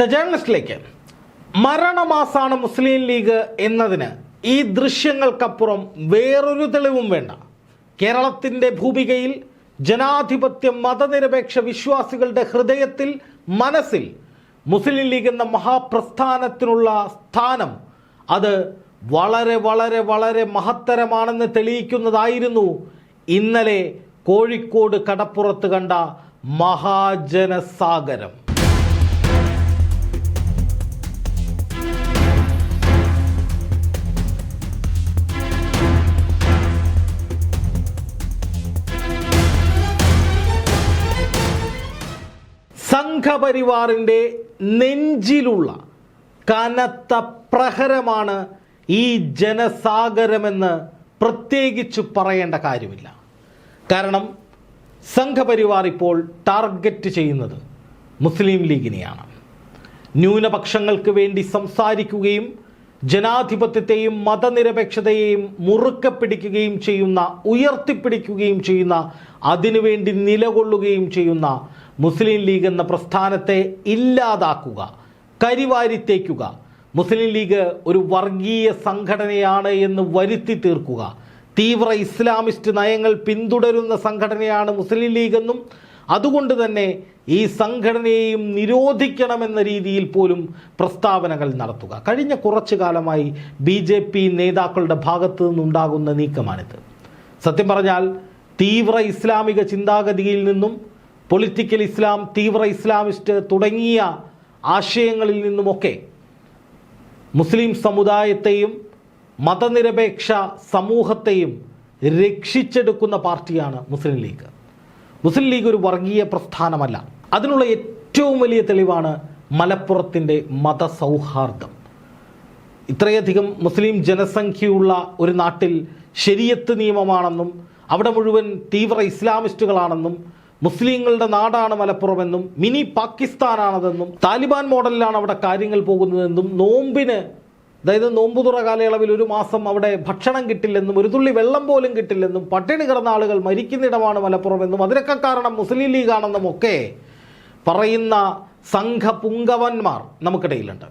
The ജേർണലിസ്റ്റിലേക്ക്. മരണമാസാണ് Muslim league എന്നതിന് ഈ ദൃശ്യങ്ങൾക്കപ്പുറം വേറൊരു തെളിവും വേണ്ട. കേരളത്തിന്റെ ഭൂമികയിൽ ജനാധിപത്യ മതനിരപേക്ഷ വിശ്വാസികളുടെ ഹൃദയത്തിൽ മനസ്സിൽ മുസ്ലിം ലീഗ് എന്ന മഹാപ്രസ്ഥാനത്തിനുള്ള സ്ഥാനം അത് വളരെ വളരെ വളരെ മഹത്തരമാണെന്ന് തെളിയിക്കുന്നതായിരുന്നു ഇന്നലെ കോഴിക്കോട് കടപ്പുറത്ത് കണ്ട മഹാജനസാഗരം. സംഘപരിവാറിന്റെ നെഞ്ചിലുള്ള കനത്ത പ്രഹരമാണ് ഈ ജനസാഗരമെന്ന് പ്രത്യേകിച്ച് പറയേണ്ട കാര്യമില്ല. കാരണം സംഘപരിവാർ ഇപ്പോൾ ടാർഗറ്റ് ചെയ്യുന്നത് മുസ്ലിം ലീഗിനെയാണ്. ന്യൂനപക്ഷങ്ങൾക്ക് വേണ്ടി സംസാരിക്കുകയും ജനാധിപത്യത്തെയും മതനിരപേക്ഷതയെയും മുറുക്കെ പിടിക്കുകയും ചെയ്യുന്ന ഉയർത്തിപ്പിടിക്കുകയും ചെയ്യുന്ന അതിനുവേണ്ടി നിലകൊള്ളുകയും ചെയ്യുന്ന മുസ്ലിം ലീഗ് എന്ന പ്രസ്ഥാനത്തെ ഇല്ലാതാക്കുക കരിവാരിത്തേക്കുക മുസ്ലിം ലീഗ് ഒരു വർഗീയ സംഘടനയാണ് എന്ന് വരുത്തി തീർക്കുക. തീവ്ര ഇസ്ലാമിസ്റ്റ് നയങ്ങൾ പിന്തുടരുന്ന സംഘടനയാണ് മുസ്ലിം ലീഗ് എന്നും അതുകൊണ്ട് തന്നെ ഈ സംഘടനയെയും നിരോധിക്കണമെന്ന രീതിയിൽ പോലും പ്രസ്താവനകൾ നടത്തുക. കഴിഞ്ഞ കുറച്ചു കാലമായി ബി ജെ പി നേതാക്കളുടെ ഭാഗത്തു നിന്നുണ്ടാകുന്ന നീക്കമാണിത്. സത്യം പറഞ്ഞാൽ തീവ്ര ഇസ്ലാമിക ചിന്താഗതിയിൽ നിന്നും പൊളിറ്റിക്കൽ ഇസ്ലാം തീവ്ര ഇസ്ലാമിസ്റ്റ് തുടങ്ങിയ ആശയങ്ങളിൽ നിന്നുമൊക്കെ മുസ്ലിം സമുദായത്തെയും മതനിരപേക്ഷ സമൂഹത്തെയും രക്ഷിച്ചെടുക്കുന്ന പാർട്ടിയാണ് മുസ്ലിം ലീഗ്. മുസ്ലിം ലീഗ് ഒരു വർഗീയ പ്രസ്ഥാനമല്ല. അതിനുള്ള ഏറ്റവും വലിയ തെളിവാണ് മലപ്പുറത്തിന്റെ മതസൗഹാർദ്ദം. ഇത്രയധികം മുസ്ലിം ജനസംഖ്യയുള്ള ഒരു നാട്ടിൽ ശരിയത്ത് നിയമമാണെന്നും അവിടെ മുഴുവൻ തീവ്ര ഇസ്ലാമിസ്റ്റുകളാണെന്നും മുസ്ലിങ്ങളുടെ നാടാണ് മലപ്പുറമെന്നും മിനി പാകിസ്ഥാനാണതെന്നും താലിബാൻ മോഡലിലാണ് അവിടെ കാര്യങ്ങൾ പോകുന്നതെന്നും നോമ്പിന് അതായത് നോമ്പുതുറ കാലയളവിൽ ഒരു മാസം അവിടെ ഭക്ഷണം കിട്ടില്ലെന്നും ഒരു തുള്ളി വെള്ളം പോലും കിട്ടില്ലെന്നും പട്ടിണി കിടന്ന ആളുകൾ മരിക്കുന്നിടമാണ് മലപ്പുറമെന്നും അതിനൊക്കെ കാരണം മുസ്ലിം ലീഗാണെന്നും ഒക്കെ പറയുന്ന സംഘ പുങ്കവന്മാർ നമുക്കിടയിലുണ്ട്.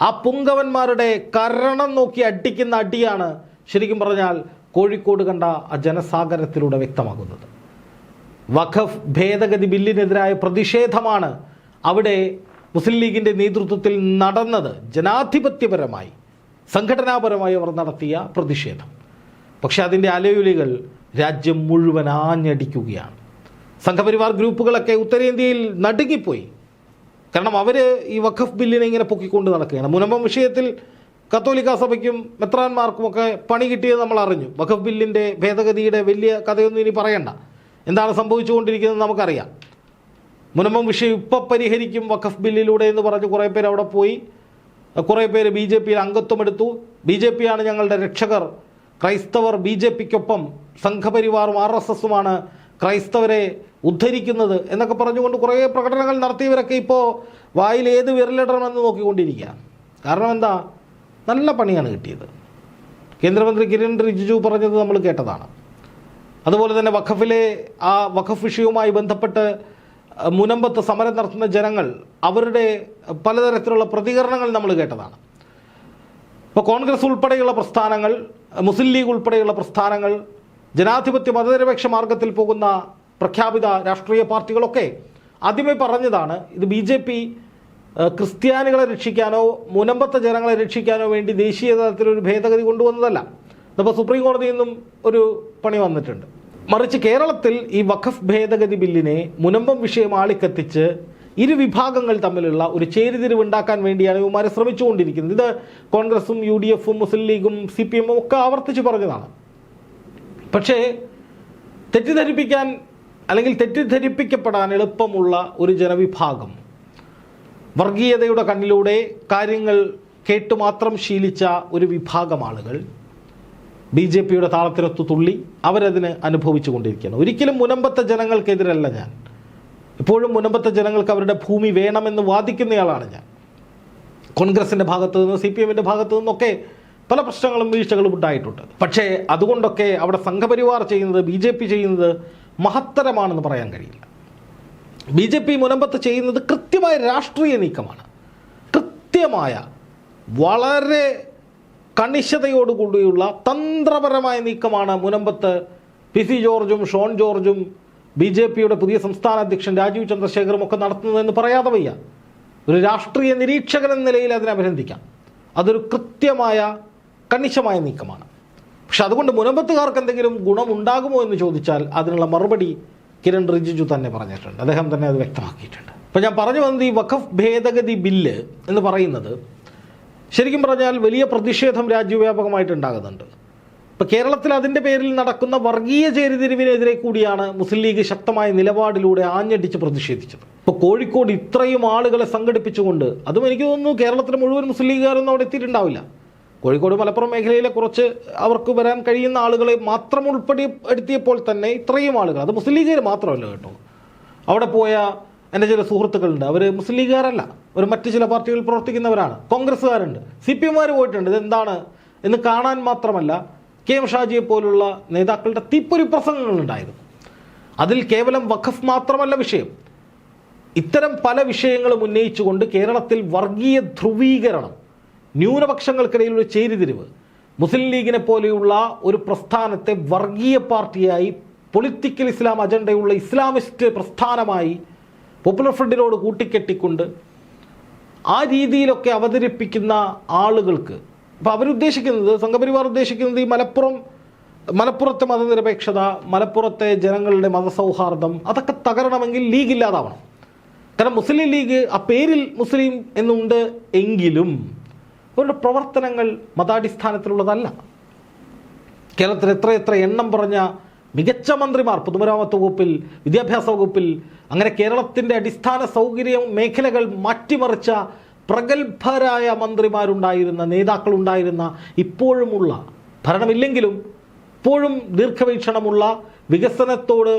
ആ പുങ്കവന്മാരുടെ കരണം നോക്കി അടിക്കുന്ന അടിയാണ് ശരിക്കും പറഞ്ഞാൽ കോഴിക്കോട് കണ്ട ആ ജനസാഗരത്തിലൂടെ വ്യക്തമാകുന്നത്. വഖഫ് ഭേദഗതി ബില്ലിനെതിരായ പ്രതിഷേധമാണ് അവിടെ മുസ്ലിം ലീഗിന്റെ നേതൃത്വത്തിൽ നടന്നത്. ജനാധിപത്യപരമായി സംഘടനാപരമായി അവർ നടത്തിയ പ്രതിഷേധം. പക്ഷേ അതിന്റെ അലയൊലികൾ രാജ്യം മുഴുവൻ ആഞ്ഞടിക്കുകയാണ്. സംഘപരിവാർ ഗ്രൂപ്പുകളൊക്കെ ഉത്തരേന്ത്യയിൽ നടുങ്ങിപ്പോയി. കാരണം അവർ ഈ വഖഫ് ബില്ലിനെ ഇങ്ങനെ പൊക്കിക്കൊണ്ട് നടക്കുകയാണ്. മുനമ്പം വിഷയത്തിൽ കത്തോലിക്ക സഭയ്ക്കും മെത്രാന്മാർക്കും ഒക്കെ പണി കിട്ടിയത് നമ്മൾ അറിഞ്ഞു. വഖഫ് ബില്ലിന്റെ ഭേദഗതിയുടെ വലിയ കഥയൊന്നും ഇനി പറയണ്ട. എന്താണ് സംഭവിച്ചുകൊണ്ടിരിക്കുന്നത് നമുക്കറിയാം. മുനമ്പം വിഷയം ഇപ്പം പരിഹരിക്കും വഖഫ് ബില്ലിലൂടെ എന്ന് പറഞ്ഞ് കുറേ പേര് അവിടെ പോയി. കുറേ പേര് ബി ജെ പിയിൽ അംഗത്വമെടുത്തു ബി ജെ പിയാണ് ഞങ്ങളുടെ രക്ഷകർ. ക്രൈസ്തവർ ബി ജെ പിക്കൊപ്പം സംഘപരിവാറും ആർ എസ് എസുമാണ് ക്രൈസ്തവരെ ഉദ്ധരിക്കുന്നത് എന്നൊക്കെ പറഞ്ഞുകൊണ്ട് കുറേ പ്രകടനങ്ങൾ നടത്തിയവരൊക്കെ ഇപ്പോൾ വായിൽ ഏത് വിരലിടണമെന്ന് നോക്കിക്കൊണ്ടിരിക്കുക കാരണം എന്താ? നല്ല പണിയാണ് കിട്ടിയത്. കേന്ദ്രമന്ത്രി കിരൺ റിജിജു പറഞ്ഞത് നമ്മൾ കേട്ടതാണ്. അതുപോലെ തന്നെ വഖഫിലെ ആ വഖഫ് വിഷയവുമായി ബന്ധപ്പെട്ട് മുനമ്പത്ത് സമരം നടത്തുന്ന ജനങ്ങൾ അവരുടെ പലതരത്തിലുള്ള പ്രതികരണങ്ങൾ നമ്മൾ കേട്ടതാണ്. ഇപ്പോൾ കോൺഗ്രസ് ഉൾപ്പെടെയുള്ള പ്രസ്ഥാനങ്ങൾ മുസ്ലിം ലീഗ് ഉൾപ്പെടെയുള്ള പ്രസ്ഥാനങ്ങൾ ജനാധിപത്യ മതനിരപേക്ഷ മാർഗത്തിൽ പോകുന്ന പ്രഖ്യാപിത രാഷ്ട്രീയ പാർട്ടികളൊക്കെ ആദ്യമേ പറഞ്ഞതാണ് ഇത് ബി ജെ പി ക്രിസ്ത്യാനികളെ രക്ഷിക്കാനോ മുനമ്പത്തെ ജനങ്ങളെ രക്ഷിക്കാനോ വേണ്ടി ദേശീയ തലത്തിലൊരു ഭേദഗതി കൊണ്ടുവന്നതല്ല. ഇതിപ്പോൾ സുപ്രീം കോടതിയിൽ നിന്നും ഒരു പണി വന്നിട്ടുണ്ട്. മറിച്ച് കേരളത്തിൽ ഈ വഖഫ് ഭേദഗതി ബില്ലിനെ മുനമ്പം വിഷയം ആളിക്കത്തിച്ച് ഇരു വിഭാഗങ്ങൾ തമ്മിലുള്ള ഒരു ചേരിതിരിവ് ഉണ്ടാക്കാൻ വേണ്ടിയാണ് ഇവന്മാരെ ശ്രമിച്ചുകൊണ്ടിരിക്കുന്നത്. ഇത് കോൺഗ്രസും യു ഡി എഫും മുസ്ലിം ലീഗും സി പി എമ്മും ഒക്കെ ആവർത്തിച്ച് പറഞ്ഞതാണ്. പക്ഷേ തെറ്റിദ്ധരിപ്പിക്കാൻ അല്ലെങ്കിൽ തെറ്റിദ്ധരിപ്പിക്കപ്പെടാൻ എളുപ്പമുള്ള ഒരു ജനവിഭാഗം വർഗീയതയുടെ കണ്ണിലൂടെ കാര്യങ്ങൾ കേട്ടു മാത്രം ശീലിച്ച ഒരു വിഭാഗം ആളുകൾ ബി ജെ പിയുടെ താളത്തിലൊത്ത് തുള്ളി അവരതിന് അനുഭവിച്ചു കൊണ്ടിരിക്കുകയാണ് ഒരിക്കലും മുനമ്പത്തെ ജനങ്ങൾക്കെതിരല്ല ഞാൻ. ഇപ്പോഴും മുനമ്പത്തെ ജനങ്ങൾക്ക് അവരുടെ ഭൂമി വേണമെന്ന് വാദിക്കുന്നയാളാണ് ഞാൻ. കോൺഗ്രസിന്റെ ഭാഗത്തു നിന്ന് സി പി എമ്മിന്റെ ഭാഗത്തു നിന്നൊക്കെ പല പ്രശ്നങ്ങളും വീഴ്ചകളും ഉണ്ടായിട്ടുണ്ട്. പക്ഷേ അതുകൊണ്ടൊക്കെ അവിടെ സംഘപരിവാർ ചെയ്യുന്നത് ബി ജെ പി ചെയ്യുന്നത് മഹത്തരമാണെന്ന് പറയാൻ കഴിയില്ല. ബി ജെ പി മുനമ്പത്ത് ചെയ്യുന്നത് കൃത്യമായ രാഷ്ട്രീയ നീക്കമാണ്. കൃത്യമായ വളരെ കണിശതയോടുകൂടിയുള്ള തന്ത്രപരമായ നീക്കമാണ് മുനമ്പത്ത് പി സി ജോർജും ഷോൺ ജോർജും ബി ജെ പിയുടെ പുതിയ സംസ്ഥാന അധ്യക്ഷൻ രാജീവ് ചന്ദ്രശേഖറും ഒക്കെ നടത്തുന്നതെന്ന് പറയാതെ വയ്യ. ഒരു രാഷ്ട്രീയ നിരീക്ഷകൻ എന്ന നിലയിൽ അതിനെ അഭിനന്ദിക്കാം. അതൊരു കൃത്യമായ കണിശമായ നീക്കമാണ്. പക്ഷെ അതുകൊണ്ട് മുനമ്പത്തുകാർക്ക് എന്തെങ്കിലും ഗുണമുണ്ടാകുമോ എന്ന് ചോദിച്ചാൽ അതിനുള്ള മറുപടി കിരൺ റിജിജു തന്നെ പറഞ്ഞിട്ടുണ്ട്. അദ്ദേഹം തന്നെ അത് വ്യക്തമാക്കിയിട്ടുണ്ട്. അപ്പോൾ ഞാൻ പറഞ്ഞു വന്നത് ഈ വഖഫ് ഭേദഗതി ബില്ല് എന്ന് പറയുന്നത് ശരിക്കും പറഞ്ഞാൽ വലിയ പ്രതിഷേധം രാജ്യവ്യാപകമായിട്ട് ഉണ്ടാകുന്നുണ്ട് ഇപ്പോൾ കേരളത്തിൽ അതിന്റെ പേരിൽ നടക്കുന്ന വർഗീയ ചേരിതിരിവിനെതിരെ കൂടിയാണ് മുസ്ലിം ലീഗ് ശക്തമായ നിലപാടിലൂടെ ആഞ്ഞടിച്ച് പ്രതിഷേധിച്ചത്. ഇപ്പോൾ കോഴിക്കോട് ഇത്രയും ആളുകളെ സംഘടിപ്പിച്ചുകൊണ്ട് അതും എനിക്ക് തോന്നുന്നു കേരളത്തിലെ മുഴുവൻ മുസ്ലിം ലീഗുകാരൊന്നും അവിടെ എത്തിയിട്ടുണ്ടാവില്ല. കോഴിക്കോട് മലപ്പുറം മേഖലയിലെ കുറച്ച് അവർക്ക് വരാൻ കഴിയുന്ന ആളുകളെ മാത്രം ഉൾപ്പെടുത്തിയപ്പോൾ തന്നെ ഇത്രയും ആളുകൾ അത് മുസ്ലിം ലീഗുകാർ മാത്രമല്ല കേട്ടോ. അവിടെ പോയ എന്റെ ചില സുഹൃത്തുക്കളുണ്ട്. അവർ മുസ്ലിം ലീഗുകാരല്ല. ഒരു മറ്റ് ചില പാർട്ടികളിൽ പ്രവർത്തിക്കുന്നവരാണ്. കോൺഗ്രസ്സുകാരുണ്ട്. സി പി എംമാർ പോയിട്ടുണ്ട്. ഇതെന്താണ് എന്ന് കാണാൻ മാത്രമല്ല കെ എം ഷാജിയെ പോലുള്ള നേതാക്കളുടെ തീപ്പൊരി പ്രസംഗങ്ങളുണ്ടായിരുന്നു അതിൽ കേവലം വഖഫ് മാത്രമല്ല വിഷയം. ഇത്തരം പല വിഷയങ്ങളും ഉന്നയിച്ചുകൊണ്ട് കേരളത്തിൽ വർഗീയ ധ്രുവീകരണം ന്യൂനപക്ഷങ്ങൾക്കിടയിൽ ഒരു ചേരിതിരിവ് മുസ്ലിം ലീഗിനെ പോലെയുള്ള ഒരു പ്രസ്ഥാനത്തെ വർഗീയ പാർട്ടിയായി പൊളിറ്റിക്കൽ ഇസ്ലാം അജണ്ടയുള്ള ഇസ്ലാമിസ്റ്റ് പ്രസ്ഥാനമായി പോപ്പുലർ ഫ്രണ്ടിനോട് കൂട്ടിക്കെട്ടിക്കൊണ്ട് ആ രീതിയിലൊക്കെ അവതരിപ്പിക്കുന്ന ആളുകൾക്ക് അപ്പോൾ അവരുദ്ദേശിക്കുന്നത് സംഘപരിവാർ ഉദ്ദേശിക്കുന്നത് ഈ മലപ്പുറം മലപ്പുറത്തെ മതനിരപേക്ഷത മലപ്പുറത്തെ ജനങ്ങളുടെ മതസൗഹാർദ്ദം അതൊക്കെ തകരണമെങ്കിൽ ലീഗ് ഇല്ലാതാവണം. കാരണം മുസ്ലിം ലീഗ് ആ പേരിൽ മുസ്ലിം എന്നുണ്ട് എങ്കിലും അവരുടെ പ്രവർത്തനങ്ങൾ മതാടിസ്ഥാനത്തിലുള്ളതല്ല. കേരളത്തിൽ എത്ര എത്ര എണ്ണം പറഞ്ഞ മികച്ച മന്ത്രിമാർ പൊതുമരാമത്ത് വകുപ്പിൽ വിദ്യാഭ്യാസ വകുപ്പിൽ അങ്ങനെ കേരളത്തിന്റെ അടിസ്ഥാന സൗകര്യ മേഖലകൾ മാറ്റിമറിച്ച പ്രഗത്ഭരായ മന്ത്രിമാരുണ്ടായിരുന്ന നേതാക്കളുണ്ടായിരുന്ന ഇപ്പോഴുമുള്ള ഭരണമില്ലെങ്കിലും ഇപ്പോഴും ദീർഘവീക്ഷണമുള്ള വികസനത്തോട്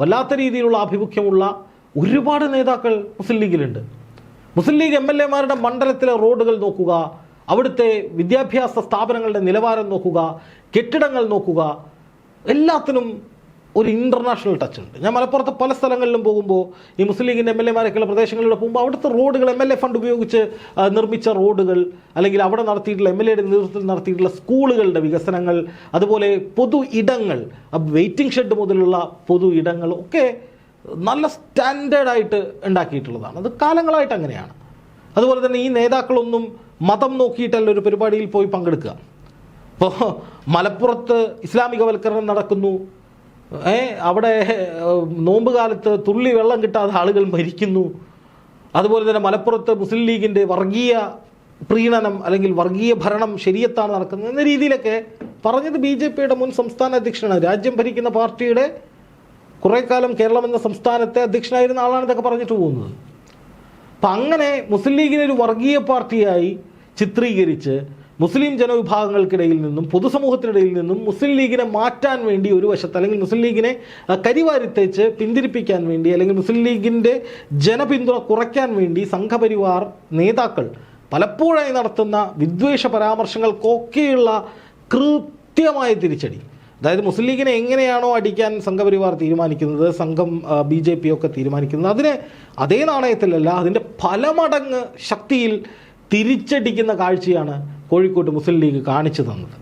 വല്ലാത്ത രീതിയിലുള്ള ആഭിമുഖ്യമുള്ള ഒരുപാട് നേതാക്കൾ മുസ്ലിം ലീഗിലുണ്ട്. മുസ്ലിം ലീഗ് എം എൽ എമാരുടെ മണ്ഡലത്തിലെ റോഡുകൾ നോക്കുക അവിടുത്തെ വിദ്യാഭ്യാസ സ്ഥാപനങ്ങളുടെ നിലവാരം നോക്കുക കെട്ടിടങ്ങൾ നോക്കുക എല്ലാത്തിനും ഒരു ഇന്റർനാഷണൽ ടച്ച് ഉണ്ട്. ഞാൻ മലപ്പുറത്ത് പല സ്ഥലങ്ങളിലും പോകുമ്പോൾ ഈ മുസ്ലിം ലീഗിന്റെ എം എൽ എമാരൊക്കെയുള്ള പ്രദേശങ്ങളിലൂടെ പോകുമ്പോൾ അവിടുത്തെ റോഡുകൾ എം എൽ എ ഫണ്ട് ഉപയോഗിച്ച് നിർമ്മിച്ച റോഡുകൾ അല്ലെങ്കിൽ അവിടെ നടത്തിയിട്ടുള്ള എം എൽ എയുടെ നേതൃത്വത്തിൽ നടത്തിയിട്ടുള്ള സ്കൂളുകളുടെ വികസനങ്ങൾ അതുപോലെ പൊതു ഇടങ്ങൾ വെയിറ്റിംഗ് ഷെഡ് മുതലുള്ള പൊതു ഇടങ്ങൾ ഒക്കെ നല്ല സ്റ്റാൻഡേർഡായിട്ട് ഉണ്ടാക്കിയിട്ടുള്ളതാണ്. അത് കാലങ്ങളായിട്ട് അങ്ങനെയാണ്. അതുപോലെ തന്നെ ഈ നേതാക്കളൊന്നും മതം നോക്കിയിട്ടല്ല ഒരു പരിപാടിയിൽ പോയി പങ്കെടുക്കുക. ഇപ്പോൾ മലപ്പുറത്ത് ഇസ്ലാമികവൽക്കരണം നടക്കുന്നു. അവിടെ നോമ്പുകാലത്ത് നോമ്പ് കാലത്ത് തുള്ളി വെള്ളം കിട്ടാതെ ആളുകൾ മരിക്കുന്നു. അതുപോലെ തന്നെ മലപ്പുറത്ത് മുസ്ലിം ലീഗിന്റെ വർഗീയ പ്രീണനം അല്ലെങ്കിൽ വർഗീയ ഭരണം ശരിയത്താണ് നടക്കുന്നത് എന്ന രീതിയിലൊക്കെ പറഞ്ഞത് ബി ജെ പിയുടെ മുൻ സംസ്ഥാന അധ്യക്ഷനാണ്. രാജ്യം ഭരിക്കുന്ന പാർട്ടിയുടെ കുറേ കാലം കേരളം എന്ന സംസ്ഥാനത്തെ അധ്യക്ഷനായിരുന്ന ആളാണ് ഇതൊക്കെ പറഞ്ഞിട്ട് പോകുന്നത്. അപ്പം അങ്ങനെ മുസ്ലിം ലീഗിനെ ഒരു വർഗീയ പാർട്ടിയായി ചിത്രീകരിച്ച് മുസ്ലിം ജനവിഭാഗങ്ങൾക്കിടയിൽ നിന്നും പൊതുസമൂഹത്തിനിടയിൽ നിന്നും മുസ്ലിം ലീഗിനെ മാറ്റാൻ വേണ്ടി ഒരു വശത്ത് അല്ലെങ്കിൽ മുസ്ലിം ലീഗിനെ കരിവാരിത്തേച്ച് പിന്തിരിപ്പിക്കാൻ വേണ്ടി അല്ലെങ്കിൽ മുസ്ലിം ലീഗിന്റെ ജനപിന്തുണ കുറയ്ക്കാൻ വേണ്ടി സംഘപരിവാർ നേതാക്കൾ പലപ്പോഴായി നടത്തുന്ന വിദ്വേഷ പരാമർശങ്ങൾക്കൊക്കെയുള്ള കൃത്യമായ തിരിച്ചടി. അതായത് മുസ്ലിം ലീഗിനെ എങ്ങനെയാണോ അടിക്കാൻ സംഘപരിവാർ തീരുമാനിക്കുന്നത് സംഘം ബി ജെ പി ഒക്കെ തീരുമാനിക്കുന്നത് അതിനെ അതേ നാണയത്തിലല്ല അതിന്റെ പല മടങ്ങ് ശക്തിയിൽ തിരിച്ചടിക്കുന്ന കാഴ്ചയാണ് കോഴിക്കോട്ട് മുസ്ലിം ലീഗ് കാണിച്ചു തന്നത്.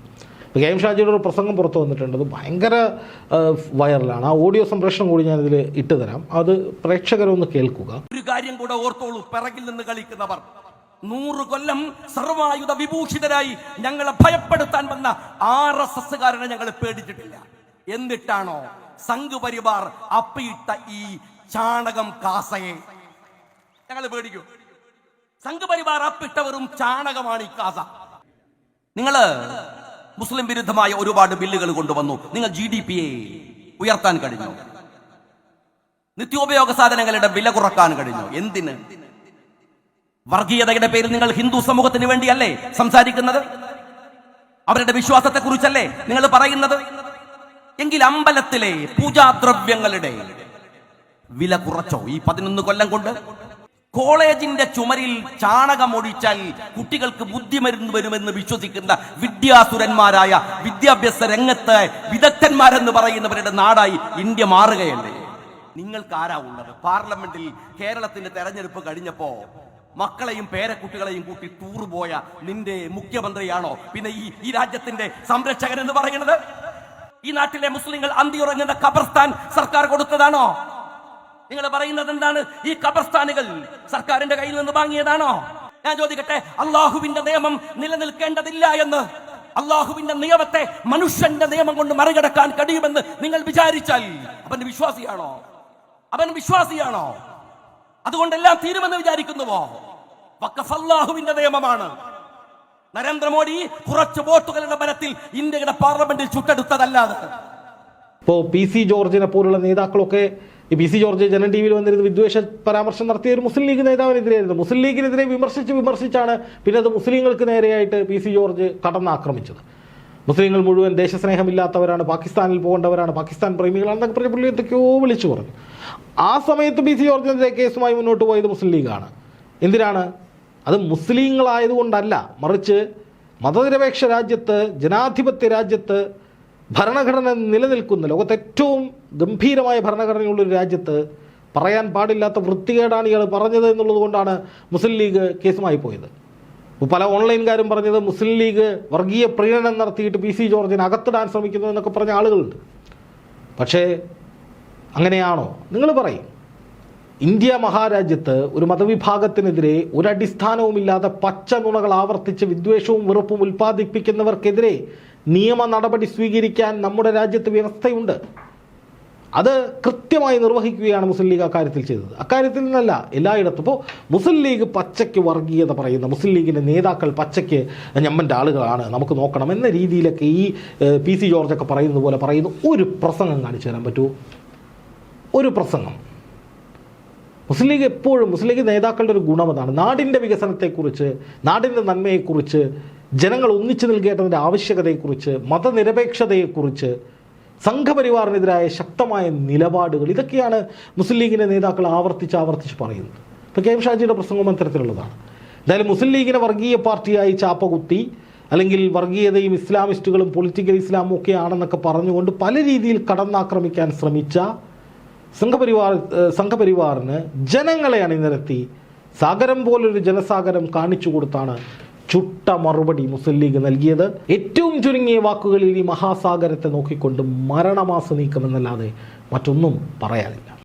ഇപ്പോൾ കെ എം ഷാജിയുടെ ഒരു പ്രസംഗം പുറത്തു വന്നിട്ടുണ്ട്. അത് ഭയങ്കര വൈറലാണ്. ആ ഓഡിയോ സംപ്രേഷണം കൂടി ഞാനിതിൽ ഇട്ടുതരാം അത് പ്രേക്ഷകരൊന്ന് കേൾക്കുക. ഒരു കാര്യം കൂടെ ഓർത്തോളൂ. പിറകിൽ നിന്ന് കളിക്കുന്നവർ. നൂറ് കൊല്ലം സർവായുധ വിഭൂഷിതരായി ഞങ്ങളെ ഭയപ്പെടുത്താൻ വന്ന ആർ എസ് എസ്സുകാരനെ ഞങ്ങൾ പേടിച്ചിട്ടില്ല. എന്നിട്ടാണോ സംഘ് അപ്പിയിട്ട ഈ ചാണകം കാസയെ. ഞങ്ങൾ പേടിക്കും. സംഘ് പരിവാർ അപ്പിട്ട വെറും ചാണകമാണ് ഈ കാസ. നിങ്ങൾ മുസ്ലിം വിരുദ്ധമായ ഒരുപാട് ബില്ലുകൾ കൊണ്ടുവന്നു. നിങ്ങൾ ജി ഡി പിയെ ഉയർത്താൻ കഴിഞ്ഞു. നിത്യോപയോഗ സാധനങ്ങളുടെ വില കുറയ്ക്കാൻ കഴിഞ്ഞു. എന്തിന്? വർഗീയതയുടെ പേരിൽ നിങ്ങൾ ഹിന്ദു സമൂഹത്തിന് വേണ്ടിയല്ലേ സംസാരിക്കുന്നത്? അവരുടെ വിശ്വാസത്തെ കുറിച്ചല്ലേ നിങ്ങൾ പറയുന്നത്? എങ്കിൽ അമ്പലത്തിലെ പൂജാദ്രവ്യങ്ങളുടെ വില കുറച്ചോ? ഈ പതിനൊന്ന് കൊല്ലം കൊണ്ട് കോളേജിന്റെ ചുമരിൽ ചാണകമൊഴിച്ചാൽ കുട്ടികൾക്ക് ബുദ്ധിമരുന്ന് വരുമെന്ന് വിശ്വസിക്കുന്ന വിദ്യാസുരന്മാരായ വിദ്യാഭ്യാസ രംഗത്ത് വിദഗ്ധന്മാരെന്ന് പറയുന്നവരുടെ നാടായി ഇന്ത്യ മാറുകയല്ലേ? നിങ്ങൾക്ക് ആരാ ഉള്ളത്? പാർലമെന്റിൽ കേരളത്തിന്റെ തെരഞ്ഞെടുപ്പ് കഴിഞ്ഞപ്പോ മക്കളെയും പേരക്കുട്ടികളെയും കൂട്ടി ടൂർ പോയ നിന്റെ മുഖ്യമന്ത്രിയാണോ? പിന്നെ ഈ ഈ രാജ്യത്തിന്റെ സംരക്ഷകൻ എന്ന് പറയുന്നത്? ഈ നാട്ടിലെ മുസ്ലിങ്ങൾ അന്തിയുറങ്ങുന്ന ഖബർസ്ഥാൻ സർക്കാർ കൊടുത്തതാണോ? നിങ്ങൾ പറയുന്നത് എന്താണ്? ഈ കബർസ്ഥാനുകൾ സർക്കാരിന്റെ കയ്യിൽ നിന്ന് വാങ്ങിയതാണോ? ഞാൻ ചോദിക്കട്ടെ അള്ളാഹുവിന്റെ നിയമം നിലനിൽക്കേണ്ടതില്ല എന്ന്. അള്ളാഹുവിന്റെ നിയമത്തെ മനുഷ്യന്റെ നിയമം കൊണ്ട് മറികടക്കാൻ കഴിയുമെന്ന് നിങ്ങൾ വിചാരിച്ചാൽ അവൻ വിശ്വാസിയാണോ? അവൻ വിശ്വാസിയാണോ? അതുകൊണ്ടെല്ലാം തീരുമെന്ന് വിചാരിക്കുന്നുവോ? വഖഫ് അല്ലാഹുവിന്റെ നിയമമാണ്. നരേന്ദ്രമോദി കുറച്ച് വോട്ടുകളുടെ ബലത്തിൽ ഇന്ത്യയുടെ പാർലമെന്റിൽ ചുട്ടെടുത്തതല്ലാതെ. ഇപ്പോ പി സി ജോർജിനെ പോലുള്ള നേതാക്കളൊക്കെ ഈ പി സി ജോർജ് ജനൻ ടി വിയിൽ വന്നിരുന്ന വിദ്വേഷ പരാമർശം നടത്തിയ ഒരു മുസ്ലിം ലീഗ് നേതാവിനെതിരെയായിരുന്നു. മുസ്ലിം ലീഗിനെതിരെ വിമർശിച്ച് വിമർശിച്ചാണ് പിന്നെ അത് മുസ്ലിങ്ങൾക്ക് നേരെയായിട്ട് പി സി ജോർജ് കടന്നാക്രമിച്ചത്. മുസ്ലിങ്ങൾ മുഴുവൻ ദേശസ്നേഹമില്ലാത്തവരാണ് പാകിസ്ഥാനിൽ പോകേണ്ടവരാണ് പാകിസ്ഥാൻ പ്രേമികളാണെന്നൊക്കെ പറഞ്ഞ പുള്ളി എന്തൊക്കെയോ വിളിച്ചു പറഞ്ഞു. ആ സമയത്ത് പി സി ജോർജിനെതിരെ കേസുമായി മുന്നോട്ട് പോയത് മുസ്ലിം ലീഗാണ്. എന്തിനാണ്? അത് മുസ്ലിങ്ങളായതുകൊണ്ടല്ല. മറിച്ച് മതനിരപേക്ഷ രാജ്യത്ത് ജനാധിപത്യ രാജ്യത്ത് ഭരണഘടന നിലനിൽക്കുന്ന ലോകത്ത് ഏറ്റവും ഗംഭീരമായ ഭരണഘടനയുള്ളൊരു രാജ്യത്ത് പറയാൻ പാടില്ലാത്ത വൃത്തികേടാണ് ഇയാൾ പറഞ്ഞത് എന്നുള്ളത് കൊണ്ടാണ് മുസ്ലിം ലീഗ് കേസുമായി പോയത്. പല ഓൺലൈൻകാരും പറഞ്ഞത് മുസ്ലിം ലീഗ് വർഗീയ പ്രീണനം നടത്തിയിട്ട് പി സി ജോർജിനെ അകത്തിടാൻ ശ്രമിക്കുന്നു എന്നൊക്കെ പറഞ്ഞ ആളുകളുണ്ട്. പക്ഷേ അങ്ങനെയാണോ? നിങ്ങൾ പറയും. ഇന്ത്യ മഹാരാജ്യത്ത് ഒരു മതവിഭാഗത്തിനെതിരെ ഒരടിസ്ഥാനവുമില്ലാതെ പച്ച നുണകൾ ആവർത്തിച്ച് വിദ്വേഷവും വെറുപ്പും ഉൽപ്പാദിപ്പിക്കുന്നവർക്കെതിരെ നിയമ നടപടി സ്വീകരിക്കാൻ നമ്മുടെ രാജ്യത്ത് വ്യവസ്ഥയുണ്ട്. അത് കൃത്യമായി നിർവഹിക്കുകയാണ് മുസ്ലിം ലീഗ് അക്കാര്യത്തിൽ ചെയ്തത്. അക്കാര്യത്തിൽ നിന്നല്ല എല്ലായിടത്തും. ഇപ്പോൾ മുസ്ലിം ലീഗ് പച്ചയ്ക്ക് വർഗീയത പറയുന്ന മുസ്ലിം ലീഗിന്റെ നേതാക്കൾ പച്ചയ്ക്ക് ഞമ്മന്റെ ആളുകളാണ്. നമുക്ക് നോക്കണം എന്ന രീതിയിലൊക്കെ ഈ പി സി ജോർജൊക്കെ പറയുന്നത് പോലെ പറയുന്ന. ഒരു പ്രസംഗം കാണിച്ചു തരാൻ പറ്റുമോ ഒരു പ്രസംഗം. മുസ്ലിം ലീഗ് എപ്പോഴും മുസ്ലിം ലീഗ് നേതാക്കളുടെ ഒരു ഗുണം അതാണ്. നാടിന്റെ വികസനത്തെക്കുറിച്ച് നാടിന്റെ നന്മയെക്കുറിച്ച് ജനങ്ങൾ ഒന്നിച്ചു നിൽക്കേണ്ടതിന്റെ ആവശ്യകതയെക്കുറിച്ച് മതനിരപേക്ഷതയെക്കുറിച്ച് സംഘപരിവാറിനെതിരായ ശക്തമായ നിലപാടുകൾ ഇതൊക്കെയാണ് മുസ്ലിം ലീഗിന്റെ നേതാക്കൾ ആവർത്തിച്ച് ആവർത്തിച്ച് പറയുന്നത്. ഇപ്പോൾ കെ എം ഷാജിയുടെ പ്രസംഗം അത്തരത്തിലുള്ളതാണ്. എന്തായാലും മുസ്ലിം ലീഗിനെ വർഗീയ പാർട്ടിയായി ചാപ്പകുത്തി അല്ലെങ്കിൽ വർഗീയതയും ഇസ്ലാമിസ്റ്റുകളും പൊളിറ്റിക്കൽ ഇസ്ലാമും ഒക്കെ ആണെന്നൊക്കെ പറഞ്ഞുകൊണ്ട് പല രീതിയിൽ കടന്നാക്രമിക്കാൻ ശ്രമിച്ച സംഘപരിവാർ സംഘപരിവാറിന് ജനങ്ങളെ അണിനിരത്തി സാഗരം പോലൊരു ജനസാഗരം കാണിച്ചു കൊടുത്താണ് ചുട്ട മറുപടി മുസ്ലിം ലീഗ് നൽകിയത്. ഏറ്റവും ചുരുങ്ങിയ വാക്കുകളിൽ ഈ മഹാസാഗരത്തെ നോക്കിക്കൊണ്ട് മരണമാസ നീക്കമെന്നല്ലാതെ മറ്റൊന്നും പറയാനില്ല.